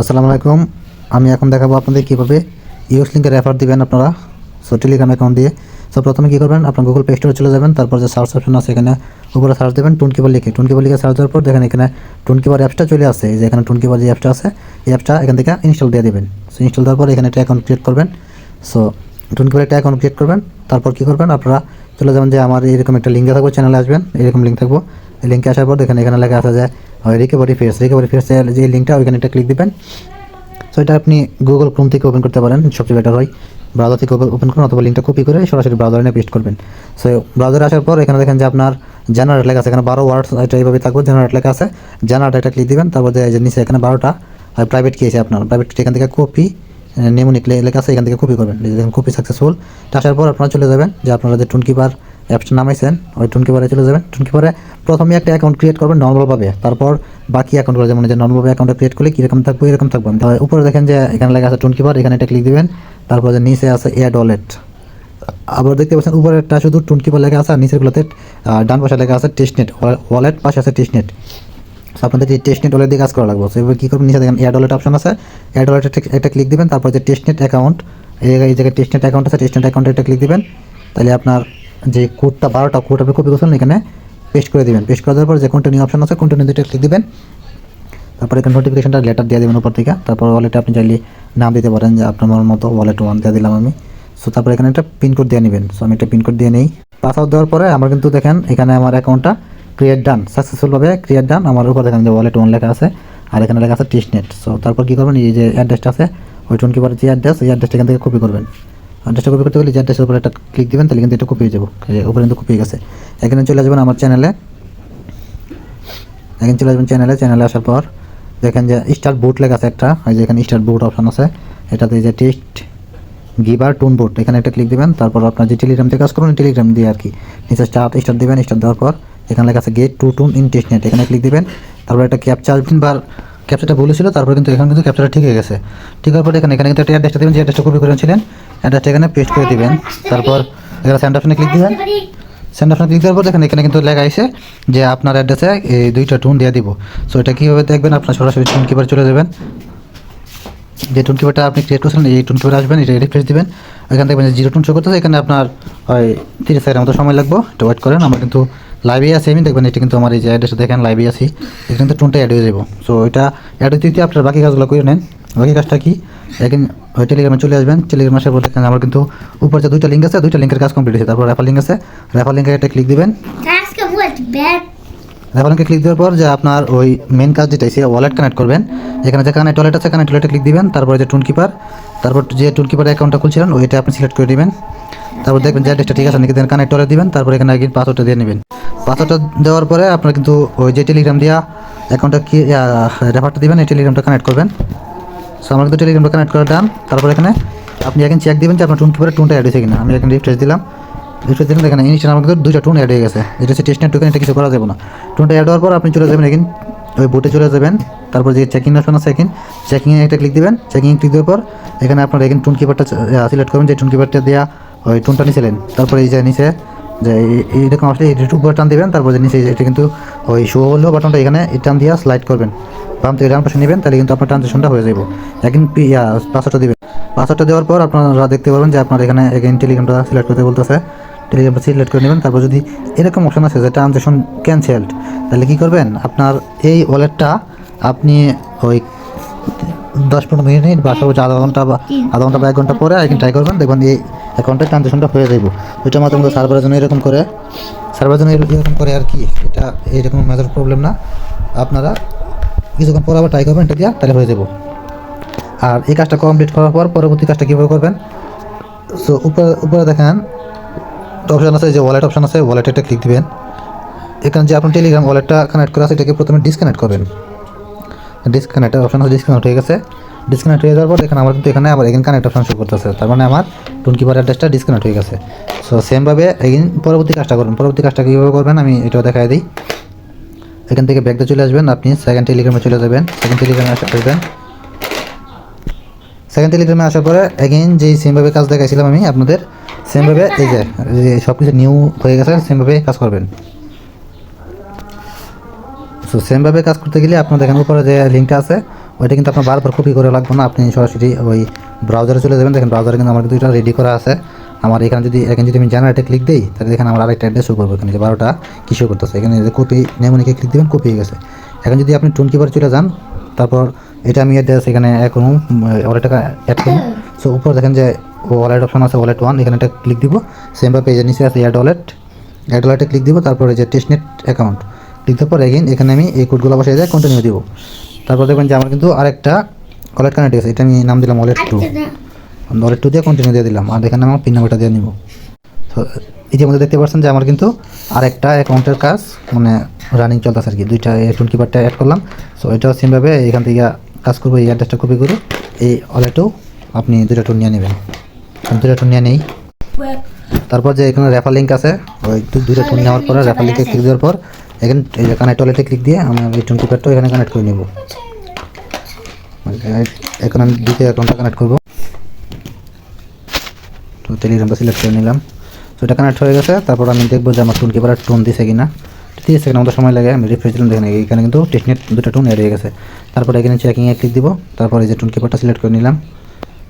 আসসালামু আলাইকুম। আমি এখন দেখাবো আপনাদের কীভাবে ইউএস লিঙ্কে রেফার দিবেন আপনারা। সো টেলিগ্রাম অ্যাকাউন্ট দিয়ে। সো প্রথমে কী করবেন? আপনার গুগল প্লে স্টোরে চলে যাবেন। তারপর যে সার্চ অপশন আছে এখানে উপরে সার্চ দেবেন টুনকিবার লিখে। টুনকিবার লিখে সার্চ দেওয়ার পর দেখেন এখানে টুনকিবার অ্যাপসটা চলে আসে। এই যে এখানে টুনকিবার যে অ্যাপসটা আছে, এই অ্যাপসটা এখান থেকে ইনস্টল দিয়ে দেবেন। সো ইনস্টল দেওয়ার পর এখানে একটা অ্যাকাউন্ট ক্রিয়েট করবেন। সো টুনকিবার একটা অ্যাকাউন্ট ক্রিয়েট করবেন। তারপর কী করবেন? আপনারা চলে যাবেন যে আমার এরকম একটা লিঙ্কে থাকব চ্যানেলে আসবেন। এরকম লিঙ্ক থাকব। এই লিঙ্কে আসার পর দেখেন এখানে লেখা আছে যে রিকভারি ফেস রিকভারি ফেস যে লিঙ্কটা ওইখানে একটা ক্লিক দিবেন। সো এটা আপনি গুগল ক্রোম থেকে ওপেন করতে পারেন, সবচেয়ে বেটার হয়। ব্রাউজার থেকে ওপেন করুন, অথবা লিঙ্কটা কপি করে সরাসরি ব্রাউজারে নিয়ে পেস্ট করবেন। সো ব্রাউজারে আসার পর এখানে দেখেন যে আপনার জেনারেট লেখা আছে, এখানে বারো ওয়ার্ডস এটা এইভাবে থাকবে জেনারেট লেখা আছে। জেনারেট একটা ক্লিক দিবেন, তারপর যে নিচে এখানে বারোটা প্রাইভেট কি আছে আপনার। প্রাইভেট এখান থেকে কপি নেমোনিক লেখা আছে, এখান থেকে কপি করবেন। দেখেন কপি সাকসেসফুল আসার পর আপনারা চলে যাবেন, যে আপনারা যে টুনকিপার অ্যাপসটা নামাইছেন, ওই টুনকিপারে চলে যাবেন। টুনকিপারে প্রথমে একটা অ্যাকাউন্ট ক্রিয়েট করবেন নর্মালভাবে তারপর বাকি অ্যাকাউন্টগুলো যেমন যে নর্মালভাবে অ্যাকাউন্টটা ক্রিয়েট করলে কীরকম থাকবে, এরকম থাকবে তাহলে উপরে দেখেন যে এখানে লেখা আছে টুনকিপার এখানে একটা ক্লিক দিবেন। তারপর যে নিচে আছে এয়ার ওয়ালেট আবার দেখতে পাচ্ছেন উপরেরটা শুধু টুনকিপার লেখা আছে, আর নিচেরগুলোতে ডান পাশে লেখা আছে টেস্টনেট ওয়ালেট পাশে আছে টেস্টনেট সো আপনাদের এই টেস্টনেট ওয়ালেট দিয়ে কাজ করা লাগবে এবার কী করবেন, নিচে দেখেন এয়ার ওয়ালেট অপশন আছে। অ্যাড ওয়ালেট একটা ক্লিক দিবেন, তারপর যে টেস্টনেট অ্যাকাউন্ট এই জায়গায় টেস্টনেট অ্যাকাউন্ট আছে টেস্টনেট অ্যাকাউন্টে একটা ক্লিক দিবেন। তাহলে আপনার যে কোডটা বারোটা কোড আপনি কপি করছেন, এখানে পেস্ট করে দিবেন। পেস্ট করে দেওয়ার পর যে কোনটা কন্টিনিউ অপশন আছে কন্টিনিউ দুটো ক্লিক দেবেন। তারপর এখানে নোটিফিকেশনটা লেটার দিয়ে দেবেন উপর থেকে। তারপর ওয়ালেটে আপনি চাইলে নাম দিতে পারেন, যে আপনার মতো ওয়ালেট ওয়ান দিয়ে দিলাম আমি। সো তারপর এখানে একটা পিনকোড দিয়ে নেবেন। সো আমি একটা পিনকোড দিয়ে নেই। পাসওয়ার্ড দেওয়ার পরে আমার কিন্তু দেখেন, এখানে আমার অ্যাকাউন্টটা ক্রিয়েট ডান সাকসেসফুলভাবে ক্রিয়েট ডান আমার উপর দেখেন যে ওয়ালেট ওয়ান লেখা আছে, আর এখানে লেখা আছে টিসনেট সো তারপর কী করবেন, এই যে অ্যাড্রেসটা আছে, ওই টোন কিপারের যে অ্যাড্রেস এই অ্যাড্রেসটা এখান থেকে কপি করবেন। অ্যাড্রেসটা কপি করতে গেলে যে অ্যাড্রেসের উপরে একটা ক্লিক দেবেন, তাহলে কিন্তু এটা কপি হয়ে যাব। উপরে কিন্তু কপি হয়ে গেছে। এখানে চলে যাবেন আমার চ্যানেলে এখানে চলে আসবেন চ্যানেলে চ্যানেলে আসার পর দেখেন যে স্টার্ট বুট লেখা আছে একটা। এই যে এখানে স্টার্ট বুট অপশন আছে। এটাতে যে টেস্ট গিবার টুন বুট এখানে একটা ক্লিক দিবেন। তারপর আপনার যে টেলিগ্রাম থেকে কাজ করুন টেলিগ্রাম দিয়ে আর কি। নিচে স্টার্ট স্টার্ট দেবেন স্টার্ট দেওয়ার পর এখানে লেখা আছে get to ton in test net এখানে ক্লিক দিবেন। তারপর একটা ক্যাপচা আসবেন বার ক্যাপচাটা ভুলেছিল তারপর কিন্তু এখানে কিন্তু ক্যাপচারটা ঠিক হয়ে গেছে। ঠিক হওয়ার পর এখানে এখানে কিন্তু একটা অ্যাড্রেসটা দেবেন, যে অ্যাড্রেসটা কপি করেছিলেন অ্যাড্রেসটা এখানে পেস্ট করে দিবেন। তারপর এখানে সেন্ড অপশনে ক্লিক দিবেন। সেন্ড অপশনে ক্লিক দেওয়ার পর দেখেন এখানে কিন্তু লেখা আছে যে আপনার অ্যাড্রেসে এই দুইটা টুন দিয়ে দিব। সো এটা কীভাবে দেখবেন? আপনার সরাসরি টুন কিপার চলে যাবেন। যে টুন কিপারটা আপনি ক্রিয়েট করেছিলেন, এই টুন কিপার আসবেন, এটা রিফ্রেশ দিবেন। এখান থেকে জিরো টুন শো করতেছে। এখানে আপনার ওই তিরিশ সেকেন্ডের মতো সময় লাগবে। একটু ওয়েট করেন, আমরা কিন্তু লাইভে আছি আমি। দেখবেন এটা কিন্তু আমার এই যে অ্যাড্রেসটা দেখেন লাইভে আছি। এটা কিন্তু টুনটা অ্যাড হয়ে যাব। সো এটা অ্যাড হতে আপনার বাকি কাজগুলো করে নেন। বাকি কাজটা কি? এখন ওই টেলিগ্রামে চলে আসবেন। টেলিগ্রামে আসার পর দেখেন আমার কিন্তু উপর যে দুইটা লিঙ্ক আছে দুইটা লিঙ্কের কাজ কমপ্লিট হয়েছে। তারপর রেফার লিঙ্ক আছে। রেফার লিঙ্কে একটা ক্লিক দিবেন. রেফার লিঙ্কে ক্লিক দেওয়ার পর যে আপনার ওই মেন কাজ যেটা সে ওয়ালেট কানেক্ট করবেন। এখানে যে কানেক্ট ওয়ালেট আছে কানেক্ট ওয়ালেটে ক্লিক দিবেন। তারপরে যে টুন কিপার তারপর যে টুন কিপার অ্যাকাউন্টটা খুলছিলেন ওইটা আপনি সিলেক্ট করে দিবেন। তারপর দেখবেন যে অ্যাড্রেসটা ঠিক আছে নাকি দেন কানেক্ট ওয়ালেট দিবেন। তারপর এখানে আগে পাসওয়ার্ডটা দিয়ে নেবেন। পাসওয়ার্ডটা দেওয়ার পরে আপনার কিন্তু ওই যে টেলিগ্রাম দিয়া অ্যাকাউন্টটা কি রেফারটা দিবেন এই টেলিগ্রামটা কানেক্ট করবেন। সো আমার কিন্তু টেলিগ্রামটা কানেক্ট করে ডান তারপর এখানে আপনি এখন চেক দিবেন যে আপনার টুন কিপারে টুনটা অ্যাড হয়েছে কিনা। আমি এখানে রিফ্রেশ দিলাম। রিফ্রেশ দিলাম এখানে ইনস্টান আমার কিন্তু দুইটা টুন অ্যাড হয়ে গেছে। এটা হচ্ছে টেস্ট টোকেন এটা কিছু করা যাবে না। টুনটা অ্যাড হওয়ার পর আপনি চলে যাবেন এখন ওই বোটে চলে যাবেন। তারপর যে চেকিং অপশন আছে এখন চেকিংয়ে একটা ক্লিক দিবেন। চেকিং ক্লিক দেওয়ার পর এখানে আপনার এখানে টুন কিপারটা সিলেক্ট করবেন যে টুন কিপারটা দেওয়া ওই টুনটা নিয়েছিলেন তারপরে এই যে নিচে যে এই- এইরকম আসলে এইটুকু উপরে টান দিবেন তারপর যে নিচে এটা কিন্তু ওই শো হলো বাটনটা এখানে টান দিয়ে স্লাইড করবেন। বাম থেকে ডান পাশে নেবেন তাহলে কিন্তু আপনার ট্রানজেকশনটা হয়ে যাবে এখন পাসওয়ার্ডটা দিবেন। পাসওয়ার্ডটা দেওয়ার পর আপনারা দেখতে পারবেন যে আপনার এখানে এগেন টেলিগ্রামটা সিলেক্ট করতে বলতেছে। টেলিগ্রামটা সিলেক্ট করে নেবেন তারপর যদি এরকম অপশন আছে যে ট্রানজেকশন ক্যান্সেলড তাহলে কী করবেন? আপনার এই ওয়ালেটটা আপনি ওই দশ পনেরো মিনিট বা সর্বোচ্চ আধা ঘণ্টা বা আধা ঘণ্টা বা এক ঘণ্টা পরে এখন ট্রাই করবেন দেখবেন এই অ্যাকাউন্টের ট্রানজেকশনটা হয়ে যাবে ওইটা মতো সার্ভারের জন্য এরকম করে। সার্ভারের জন্য এরকম করে আর কি। এটা এইরকম মেজর প্রবলেম না। আপনারা কিছুক্ষণ পর আবার ট্রাই করবেন, এটা দিয়া তাহলে হয়ে যাব আর এই কাজটা কমপ্লিট করার পর পরবর্তী কাজটা কীভাবে করবেন? সো উপরে উপরে দেখেন অপশান আছে যে ওয়ালেট অপশান আছে ওয়ালেটে একটা ক্লিক দিবেন। এখানে যে আপনার টেলিগ্রাম ওয়ালেটটা কানেক্ট করা আছে, এটাকে প্রথমে ডিসকানেক্ট করবেন। ডিসকানেক্ট অপশন আছে ডিসকানেক্ট হয়ে গেছে। ডিসকানেক্ট হয়ে যাওয়ার পর এখানে আমার কিন্তু এখানে আবার এখানে কানেক্ট অপশন শো করতেছে। তার মানে আমার টুনকিপার অ্যাড্রেসটা ডিসকানেক্ট হয়ে গেছে। সো সেমভাবে এগিন পরবর্তী কাজটা করবেন। পরবর্তী কাজটা কীভাবে করবেন আমি এটাও দেখাই দিই। এখান থেকে ব্যাগটা চলে আসবেন। আপনি সেকেন্ড টেলিগ্রামে চলে যাবেন। সেকেন্ড টেলিগ্রামে আসবেন। সেকেন্ড টেলিগ্রামে আসার পরে এগেইন যেই সেমভাবে কাজ দেখাইছিলাম আমি আপনাদের সেমভাবে এই যে সব কিছু নিউ হয়ে গেছে সেমভাবে কাজ করবেন। সো সেমভাবে কাজ করতে গেলে আপনার দেখেন উপরে যে লিঙ্কটা আছে ওইটা কিন্তু আপনার বারবার কপি করে লাগবে না। আপনি সরাসরি ওই ব্রাউজারে চলে যাবেন। দেখেন ব্রাউজারে কিন্তু আমার কিন্তু এটা রেডি করা আছে। আমার এখানে যদি এখানে যদি আমি জেনারেটে ক্লিক দিই, তাহলে দেখেন আমার আরেকটা অ্যাড্রেস শো করব এখানে যে বারোটা কি শো করতেছে। এখানে কপি নেমনিকে ক্লিক দিবেন কপি হয়ে গেছে। এখন যদি আপনি টুন কিপার চলে যান, তারপর এটা আমি অ্যাড্রেস এখানে রুম ওয়ালেট টাকা অ্যাড করুন সো উপর দেখেন যে ওয়ালেট অপশন আছে ওয়ালেট ওয়ান এখানে একটা ক্লিক দিব। সেমভাবে পেজের নিচে আছে অ্যাড ওয়ালেট অ্যাড ওয়ালেটে ক্লিক দিব, তারপরে যে টেস্টনেট অ্যাকাউন্ট ক্লিক দেওয়ার পর এগেইন এখানে আমি এই কোডগুলো বসে যায় কন্টিনিউ দিব। তারপর দেখবেন যে আমার কিন্তু আরেকটা ওয়ালেট কানেক্ট আছে এটা আমি নাম দিলাম ওয়ালেট টু ওয়ালেট টু দিয়ে কন্টিনিউ দিয়ে দিলাম। আর এখানে আমার পিন নাম্বারটা দিয়ে নিব। তো ইতিমধ্যে দেখতে পাচ্ছেন যে আমার কিন্তু আরেকটা অ্যাকাউন্টের কাজ মানে রানিং চলতেছে আর কি। দুইটা টুন কিপারটা অ্যাড করলাম। সো এটাও সেমভাবে এখান থেকে কাজ করব এই অ্যাড্রেসটা কপি করে। এই ওয়ালেটেও আপনি দুইটা টুন নিয়ে নেবেন। দুইটা টুন নিয়ে নেই। তারপর যে এখানে রেফার লিঙ্ক আছে ওই দুইটা টুন নেওয়ার পরে রেফার লিঙ্কে ক্লিক দেওয়ার পর এখানে কানেক্ট ওয়ালেটে ক্লিক দিয়ে আমি এই টুন কিপারটাও এখানে কানেক্ট করে নেব। এখন আমি দ্বিতীয় অ্যাকাউন্টটা কানেক্ট করব। তো টেলিগ্রামটা সিলেক্ট করে নিলাম। তো এটা কানেক্ট হয়ে গেছে। তারপর আমি দেখব যে আমার টুন কিপার টোন দিছে কিনা। তিরিশ সেকেন্ড মতো সময় লাগে, আমি রিফ্রেশ দিলাম। দেখেন, এখানে কিন্তু টেস্টনেট দুটো টুন এড হয়ে গেছে। তারপর এখানে চেকিংয়ে ক্লিক দিব। তারপর এই যে টুন কিপারটা সিলেক্ট করে নিলাম।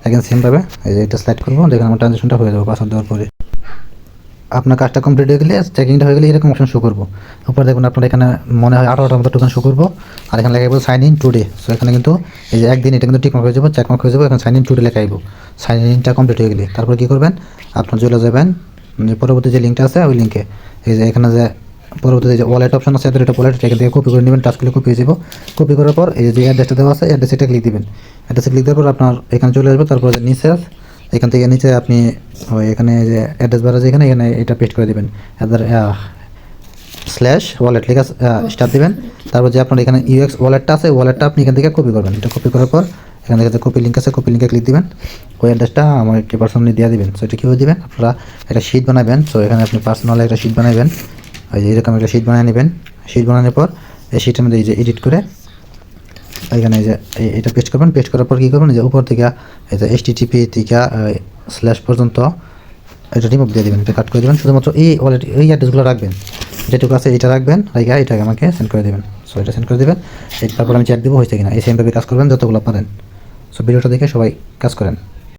এখানে সেমভাবে এই যে এটা সিলেক্ট করব। দেখেন, আমার ট্রানজেকশনটা হয়ে যাবে পাসওয়ার্ড দেওয়ার পরে। আপনার কাজটা কমপ্লিট হয়ে গেলে চেকিংটা হয়ে গেলে এরকম অপশন শো করব। উপরে দেখুন আপনার এখানে মনে হয় আঠারোটার মতো টোকেন শো করব। আর এখানে লেখা সাইন ইন টুডে সো এখানে কিন্তু এই যে একদিন এটা কিন্তু টিক মার্ক হয়ে যাব চেক মার্ক হয়ে যাব, এখানে সাইন ইন টুডে লেখা আইব সাইন ইনটা কমপ্লিট হয়ে গেলে, তারপর কী করবেন? আপনার চলে যাবেন যে পরবর্তী যে লিঙ্কটা আছে, ওই লিঙ্কে এই যে এখানে যে পরবর্তীতে যে ওয়ালেট অপশন আছে এটা ওয়ালেট এখান থেকে কপি করে নেবেন টাচ করলে কপি হয়ে যাব। কপি করার পর এই যে অ্যাড্রেসটা দেওয়া আছে অ্যাড্রেসটা ক্লিক দিবেন। অ্যাড্রেসে ক্লিক দেওয়ার পর আপনার এখানে চলে আসবে, তারপর নিচে এখান থেকে নিচে আপনি ওই এখানে যে অ্যাড্রেস বার আছে এখানে এখানে এটা পেস্ট করে দেবেন। স্ল্যাশ ওয়ালেট লেখা স্টার্ট দেবেন। তারপর যে আপনার এখানে ইউএক্স ওয়ালেটটা আছে ওয়ালেটটা আপনি এখান থেকে কপি করবেন। এটা কপি করার পর এখান থেকে কপি লিঙ্ক আছে কপি লিঙ্কে ক্লিক দিবেন। ওই অ্যাড্রেসটা আমার একটি পার্সোনালি দিয়ে দিবেন। সো এটা কীভাবে দিবেন? আপনারা একটা শিট বানাবেন। সো এখানে আপনি পার্সোনাল একটা শিট বানাবেন। ওই যে এরকম একটা শিট বানিয়ে নেবেন। শিট বানানোর পর এই শিটের মধ্যে এই যে এডিট করে এখানে যে এটা পেস্ট করবেন পেস্ট করার পর কী করবেন যে উপর থেকে এই যে এস টিপি থেকে স্ল্যাশ পর্যন্ত এটা রিমুভ দিয়ে দেবেন কাট করে দেবেন। শুধুমাত্র এই ওয়ালেট এই অ্যাড্রেসগুলো রাখবেন। যেটুকু আছে এটা রাখবেন, রাইখা এটাকে আমাকে সেন্ড করে দেবেন। সো এটা সেন্ড করে দেবেন। তারপর আমি চ্যাট দেবো হয়েছে কিনা। এই সেমভাবে কাজ করবেন যতগুলো পারেন। সো ভিডিওটা দেখে সবাই কাজ করেন।